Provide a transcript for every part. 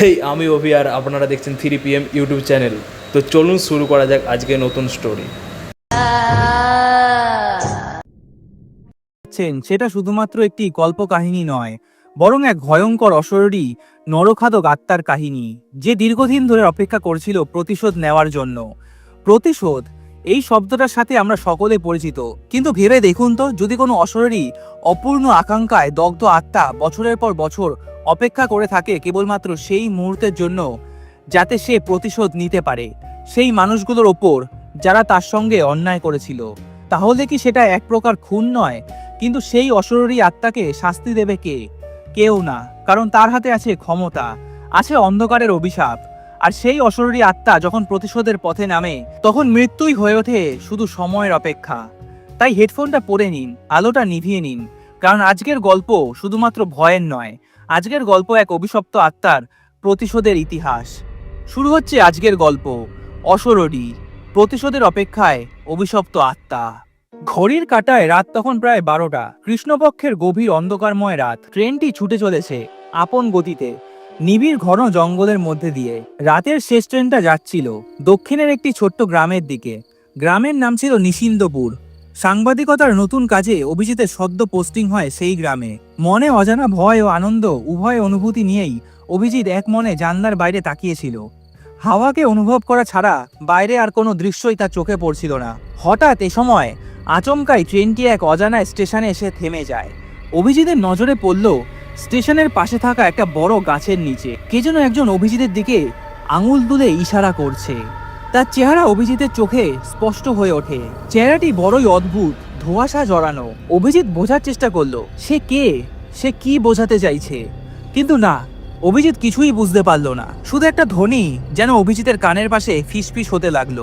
হেই, আমি অভি আর আপনারা দেখছেন থ্রি পিএম ইউটিউব চ্যানেল তো চলুন শুরু করা যাক আজকে নতুন স্টোরি সেটা শুধুমাত্র একটি কল্পকাহিনী নয়, বরং এক ভয়ঙ্কর অশরীরী নরখাদক আত্মার কাহিনী, যে দীর্ঘদিন ধরে অপেক্ষা করছিল প্রতিশোধ নেওয়ার জন্য। প্রতিশোধ? এই শব্দটার সাথে আমরা সকলে পরিচিত, কিন্তু ভেবে দেখুন তো, যদি কোনো অশরীরী, অপূর্ণ আকাঙ্ক্ষায় দগ্ধ আত্মা বছরের পর বছর অপেক্ষা করে থাকে কেবলমাত্র সেই মুহূর্তের জন্য যাতে সে প্রতিশোধ নিতে পারে। সেই মানুষগুলোর ওপর যারা তার সঙ্গে অন্যায় করেছিল। তাহলে কি সেটা এক প্রকার খুন নয়? কিন্তু সেই অশরীরী আত্মাকে শাস্তি দেবে কে? কেউ না, কারণ তার হাতে আছে ক্ষমতা, আছে অন্ধকারের অভিশাপ। আর সেই অশরীরী আত্মা যখন প্রতিশোধের পথে নামে, তখন মৃত্যুই হয়ে ওঠে শুধু সময়ের অপেক্ষা। তাই হেডফোনটা পরে নিন, আলোটা নিভিয়ে নিন, কারণ আজকের গল্প শুধুমাত্র ভয়ের নয় আজকের গল্প এক অভিশপ্ত আত্মার প্রতিশোধের ইতিহাস। শুরু হচ্ছে আজকের গল্প অশরীরী প্রতিশোধের অপেক্ষায় অভিশপ্ত আত্মা। ঘড়ির কাটায় রাত তখন প্রায় বারোটা। কৃষ্ণপক্ষের গভীর অন্ধকারময় রাত। ট্রেনটি ছুটে চলেছে আপন গতিতে, নিবিড় ঘন জঙ্গলের মধ্যে দিয়ে। রাতের শেষ ট্রেনটা যাচ্ছিল দক্ষিণের একটি ছোট্ট গ্রামের দিকে। গ্রামের নাম ছিল নিশিন্দপুর। সাংবাদিকতার নতুন কাজে অভিজিতের সদ্য পোস্টিং হয় সেই গ্রামে। মনে অজানা ভয় ও আনন্দ উভয় অনুভূতি নিয়েই অভিজিৎ এক মনে জানলার বাইরে তাকিয়েছিল। হাওয়াকে অনুভব করা ছাড়া বাইরে আর কোনো দৃশ্যই তার চোখে পড়ছিল না। হঠাৎ এ সময় আচমকাই ট্রেনটি এক অজানা স্টেশনে এসে থেমে যায়। অভিজিতের নজরে পড়ল স্টেশনের পাশে থাকা একটা বড় গাছের নিচে। কে যেন একজন অভিজিতের দিকে আঙুল তুলে ইশারা করছে। তার চেহারা অভিজিতের চোখে স্পষ্ট হয়ে ওঠে। চেহারাটি বড়ই অদ্ভুত ধোঁয়াশা জড়ানো। অভিজিৎ বোঝার চেষ্টা করল সে কে? সে কি বোঝাতে চাইছে? কিন্তু না অভিজিৎ কিছুই বুঝতে পারল না। শুধু একটা ধ্বনি যেন অভিজিতের কানের পাশে ফিসফিস হতে লাগল।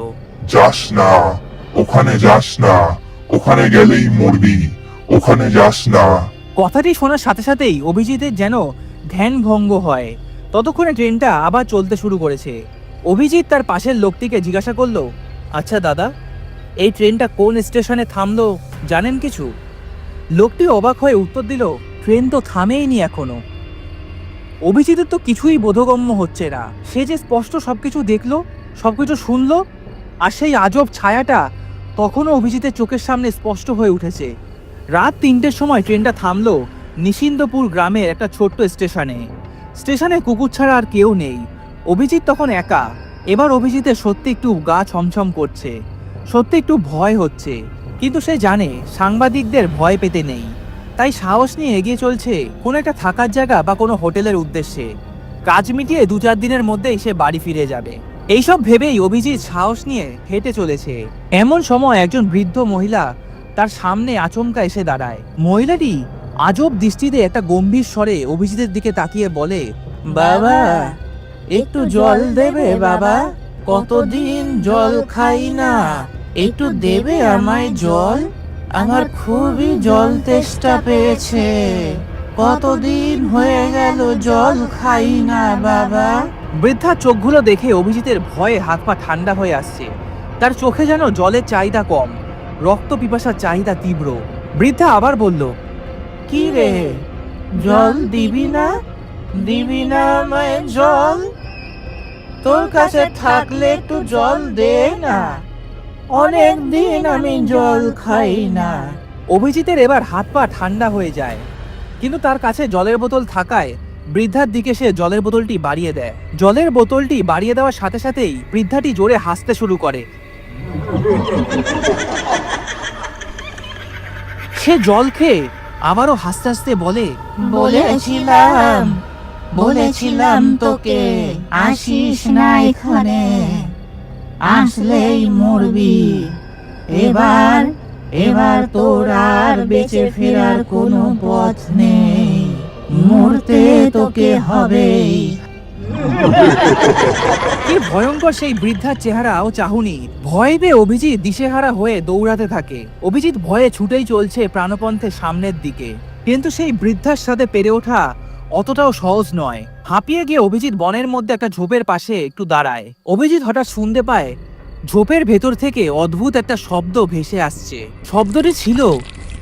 যাস না ওখানে যাস না ওখানে গেলেই মরবি ওখানে যাস না। কথাটি শোনার সাথে সাথেই অভিজিতের যেন ধ্যান ভঙ্গ হয়। ততক্ষণে ট্রেনটা আবার চলতে শুরু করেছে। অভিজিৎ তার পাশের লোকটিকে জিজ্ঞাসা করল আচ্ছা দাদা, এই ট্রেনটা কোন স্টেশনে থামলো, জানেন কিছু? লোকটি অবাক হয়ে উত্তর দিল, ট্রেন তো থামেইনি এখনও। অভিজিতের তো কিছুই বোধগম্য হচ্ছে না। সে যে স্পষ্ট সবকিছু দেখল, সবকিছু শুনলো, আর সেই আজব ছায়াটা তখনও অভিজিতের চোখের সামনে স্পষ্ট হয়ে উঠেছে। রাত তিনটের সময় ট্রেনটা থামলো নিশিন্দপুর গ্রামের একটা ছোট্ট স্টেশনে। স্টেশনে কুকুর ছাড়া আর কেউ নেই। অভিজিৎ তখন একা। এবার অভিজিতের সত্যি একটু গা ছমছম করছে। সত্যি একটু ভয় হচ্ছে। কিন্তু সে জানে, সাংবাদিকদের ভয় পেতে নেই। তাই সাহস নিয়ে এগিয়ে চলছে কোনো একটা থাকার জায়গা বা কোনো হোটেলের উদ্দেশ্যে। কাজ মিটিয়ে দু চার দিনের মধ্যেই সে বাড়ি ফিরে যাবে। এইসব ভেবেই অভিজিৎ সাহস নিয়ে হেঁটে চলেছে। এমন সময় একজন বৃদ্ধ মহিলা তার সামনে আচমকা এসে দাঁড়ায়। মহিলাটি আজব দৃষ্টিতে একটা গম্ভীর স্বরে অভিজিতের দিকে তাকিয়ে বলে, বাবা একটু জল দেবে বাবা। কতদিন জল খাই না। একটু দেবে আমায় জল। আমার খুবই জল তেষ্টা পেয়েছে। কতদিন হয়ে গেল জল খাই না বাবা। বৃদ্ধা চোখগুলো দেখে অভিজিতের ভয়ে হাত পা ঠান্ডা হয়ে আসছে। তার চোখে যেন জলের চাহিদা কম। রক্ত পিপাসার চাহিদা তীব্র। বৃদ্ধা আবার বলল কি রে? জল দিবি না? দিবি না আমায় জল? তোর কাছে থাকলে একটু জল দে না। অনেক দিন আমি জল খাই না। অভিজিতের এবার হাত পা ঠান্ডা হয়ে যায় কিন্তু তার কাছে জলের বোতল থাকায় বৃদ্ধার দিকে সে জলের বোতলটি বাড়িয়ে দেয়। জলের বোতলটি বাড়িয়ে দেওয়ার সাথে সাথেই বৃদ্ধাটি জোরে হাসতে শুরু করে। সে জল খেয়ে আবারও হাসতে হাসতে বলে বলেছিলাম বলেছিলাম তোকে, আসিস না এখানে। আসলেই মরবি। এবার এবার তোর আর বেঁচে ফেরার কোনো পথ নেই। মরতে তোকে হবেই। কি ভয়ঙ্কর সেই বৃদ্ধার চেহারা ও চাহুনি। ভয় পেয়ে অভিজিৎ দিশেহারা হয়ে দৌড়াতে থাকে। অভিজিৎ ভয়ে ছুটেই চলছে প্রাণপন্থে সামনের দিকে। কিন্তু সেই বৃদ্ধার সাথে পেরে ওঠা অতটাও সহজ নয়। হাঁপিয়ে গিয়ে অভিজিৎ বনের মধ্যে একটা ঝোপের পাশে একটু দাঁড়ায়। অভিজিৎ হঠাৎ শুনতে পায়, ঝোপের ভেতর থেকে অদ্ভুত একটা শব্দ ভেসে আসছে। শব্দটি ছিল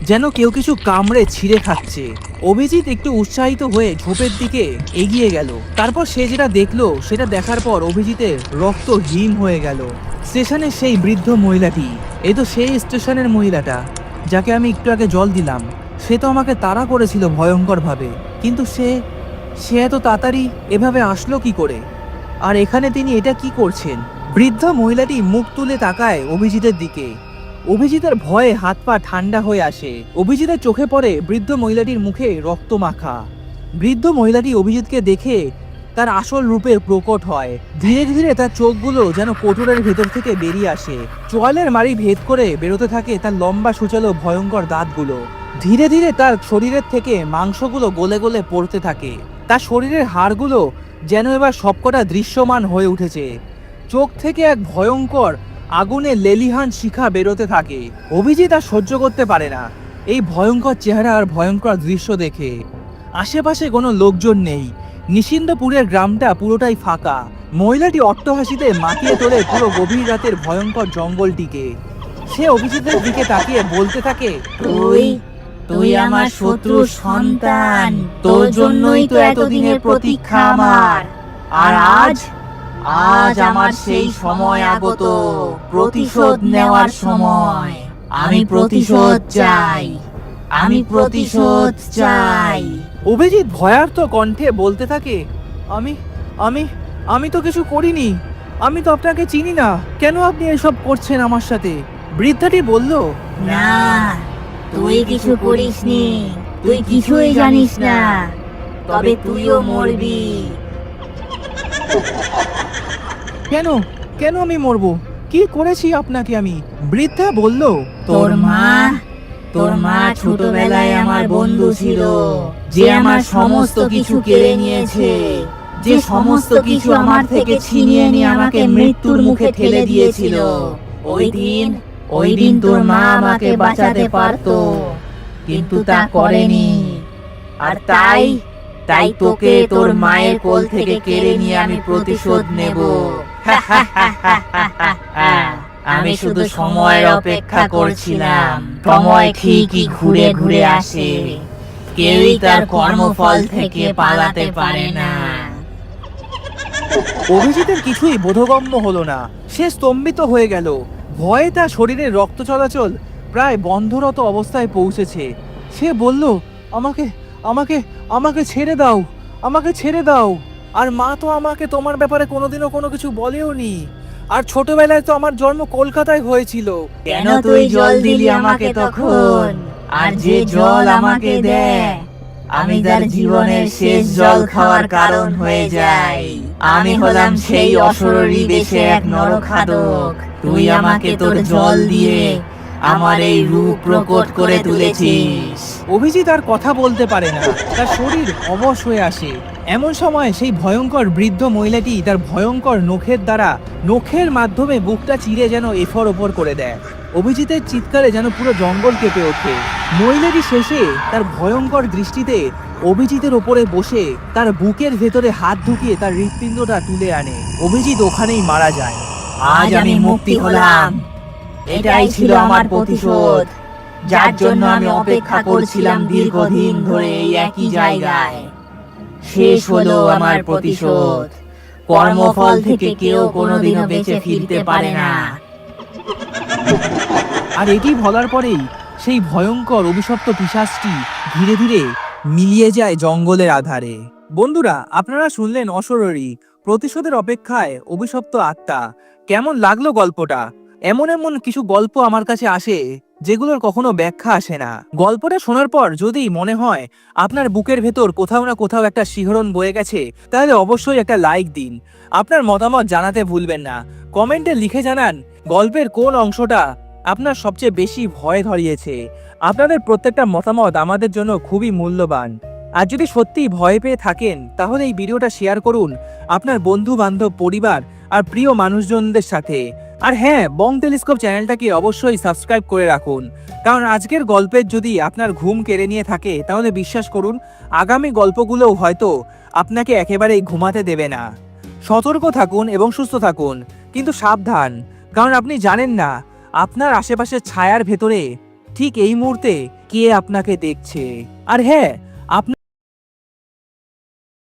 যেন কেউ কিছু কামড়ে ছিঁড়ে খাচ্ছে। অভিজিৎ একটু উৎসাহিত হয়ে ঝোপের দিকে এগিয়ে গেল। তারপর সে যেটা দেখল, সেটা দেখার পর অভিজিতের রক্ত হিম হয়ে গেল। স্টেশনে সেই বৃদ্ধ মহিলাটি এই তো সেই স্টেশনের মহিলাটা, যাকে আমি একটু আগে জল দিলাম। সে তো আমাকে তাড়া করেছিল ভয়ঙ্করভাবে। কিন্তু সে সে এত তাড়াতাড়ি এভাবে আসলো কি করে? আর এখানে তিনি এটা কি করছেন? বৃদ্ধ মহিলাটি মুখ তুলে তাকায় অভিজিতের দিকে। অভিজিতের ভয়ে হাত পা ঠান্ডা হয়ে আসে। অভিজিতের চোখে পড়ে বৃদ্ধ মহিলাটির মুখে রক্ত মাখা। বৃদ্ধ মহিলাটি অভিজিৎকে দেখে তার আসল রূপে প্রকট হয়। ধীরে ধীরে তার চোখগুলো যেন কোটরের ভেতর থেকে বেরিয়ে আসে। চোয়ালের মারি ভেদ করে বেরোতে থাকে তার লম্বা সুচালো ভয়ঙ্কর দাঁতগুলো। ধীরে ধীরে তার শরীরের থেকে মাংসগুলো গলে গলে পড়তে থাকে। তার শরীরের হাড়গুলো যেন এবার সবকটা দৃশ্যমান হয়ে উঠেছে। চোখ থেকে এক ভয়ঙ্কর আগুনে লেলিহান শিখা বেরোতে থাকে। অভিজিৎ আর সহ্য করতে পারে না। এই ভয়ঙ্কর চেহারা আর ভয়ঙ্কর দৃশ্য দেখে। আশেপাশে কোনো লোকজন নেই। নিশিন্দপুরের গ্রামটা পুরোটাই ফাঁকা। মহিলাটি অট্টহাসিতে মাতিয়ে তোলে পুরো গভীর রাতের ভয়ঙ্কর জঙ্গলটিকে। সে অভিজিতের দিকে তাকিয়ে বলতে থাকে তুই আমার শত্রু সন্তান। তোর জন্যই তো এতদিনের প্রতীক্ষা আমার। আর আজ? আজ আমার সেই সময় আগত। প্রতিশোধ নেওয়ার সময়। আমি প্রতিশোধ চাই। আমি প্রতিশোধ চাই। অভিজিৎ ভয়ার্থ কণ্ঠে বলতে থাকে আমি আমি আমি তো কিছু করিনি। আমি তো আপনাকে চিনি না। কেন আপনি এসব করছেন আমার সাথে? বৃদ্ধাটি বলল না তুই কিছু করিসনি তুই কিছুই জানিস না তবে তুইও মরবি। কেন? কেন আমি মরবো? কি করেছি আপনাকে আমি? বৃদ্ধা বলল তোর মা তোর মা ছোটবেলায় আমার বন্ধু ছিল যে আমার সমস্ত কিছু কেড়ে নিয়েছে যে সমস্ত কিছু আমার থেকে ছিনিয়ে নিয়ে আমাকে মৃত্যুর মুখে ঠেলে দিয়েছিল। ওই দিন ওই দিন তোর মা আমাকে বাঁচাতে পারতো। কিন্তু তা করেনি। আর তাই তাই তোকে তোর মায়ের কোল থেকে কেড়ে নিয়ে আমি প্রতিশোধ নেব। আমি শুধু সময়ের অপেক্ষা করছিলাম। সময় ঠিকই ঘুরে ঘুরে আসে। কেউই তার কর্মফল থেকে পালাতে পারে না। অভিজিতের কিছুই বোধগম্য হলো না। সে স্তম্ভিত হয়ে গেল। ভয়ে তার শরীরে রক্ত চলাচল প্রায় বন্ধরত অবস্থায় পৌঁছেছে। সে বলল, আমাকে আমাকে আমাকে ছেড়ে দাও, আমাকে ছেড়ে দাও। আর মা তো আমাকে তোমার ব্যাপারে কোনোদিনও কোনো কিছু বলেও নি আর ছোটবেলায় তো আমার জন্ম কলকাতায় হয়েছিল। কেন তুই জল দিলি আমাকে তখন? আর যে জল আমাকে দেয়? আমি তার জীবনের শেষ জল খাওয়ার কারণ হয়ে যাই। আমি হলাম সেই অশরীরী দেশে এক নরখাদক। তুই আমাকে তোর জল দিয়ে আমার এই রূপ প্রকট করে তুলেছিস। অভিজিৎ আর কথা বলতে পারে না। তার শরীর অবশ হয়ে আসে। এমন সময় সেই ভয়ঙ্কর বৃদ্ধ মহিলাটি তার ভয়ঙ্কর নখের দ্বারা নখের মাধ্যমে বুকটা চিরে যেন এফর ওপর করে দেয়। অভিজিতের চিৎকারে যেন পুরো জঙ্গল কেঁপে ওঠে। মহিলাটি শেষে তার ভয়ঙ্কর দৃষ্টিতে অভিজিতের ওপরে বসে তার বুকের ভেতরে হাত ঢুকিয়ে তার হৃৎপিণ্ডটা তুলে আনে। অভিজিৎ ওখানেই মারা যায়। আজ আমি মুক্তি হলাম। এটাই ছিল আমার প্রতিশোধ। যার জন্য আমি অপেক্ষা করছিলাম দীর্ঘদিন ধরে এই একই জায়গায়। শেষ হলো আমার প্রতিশোধ। কর্মফল থেকে কেউ কোনোদিনও বেঁচে ফিরতে পারে না। আর এটি বলার পরেই সেই ভয়ঙ্কর অভিশপ্ত পিশাচটি ধীরে ধীরে মিলিয়ে যায় জঙ্গলের আধারে। বন্ধুরা, আপনারা শুনলেন অসররি প্রতিশোধের অপেক্ষায় অভিশপ্ত আত্মা, কেমন লাগল গল্পটা? এমন এমন কিছু গল্প আমার কাছে আসে যেগুলোর কখনো ব্যাখ্যা আসে না। গল্পটা শোনার পর যদি মনে হয় আপনার বুকের ভেতর কোথাও না কোথাও একটা শিহরণ বয়ে গেছে, তাহলে অবশ্যই একটা লাইক দিন। আপনার মতামত জানাতে ভুলবেন না। কমেন্টে লিখে জানান গল্পের কোন অংশটা আপনার সবচেয়ে বেশি ভয় ধরিয়েছে। আপনাদের প্রত্যেকটা মতামত আমাদের জন্য খুবই মূল্যবান। আর যদি সত্যিই ভয় পেয়ে থাকেন, তাহলে এই ভিডিওটা শেয়ার করুন আপনার বন্ধু বান্ধব পরিবার আর প্রিয় মানুষজনদের সাথে। আর হ্যাঁ বং টেলিস্কোপ চ্যানেলটাকে অবশ্যই সাবস্ক্রাইব করে রাখুন। কারণ আজকের গল্পের যদি আপনার ঘুম কেড়ে নিয়ে থাকে, তাহলে বিশ্বাস করুন, আগামী গল্পগুলোও হয়তো আপনাকে একেবারেই ঘুমাতে দেবে না। সতর্ক থাকুন এবং সুস্থ থাকুন, কিন্তু সাবধান। কারণ আপনি জানেন না, আপনার আশেপাশের ছায়ার ভেতরে ঠিক এই মুহূর্তে কে আপনাকে দেখছে। আর হ্যাঁ আপনার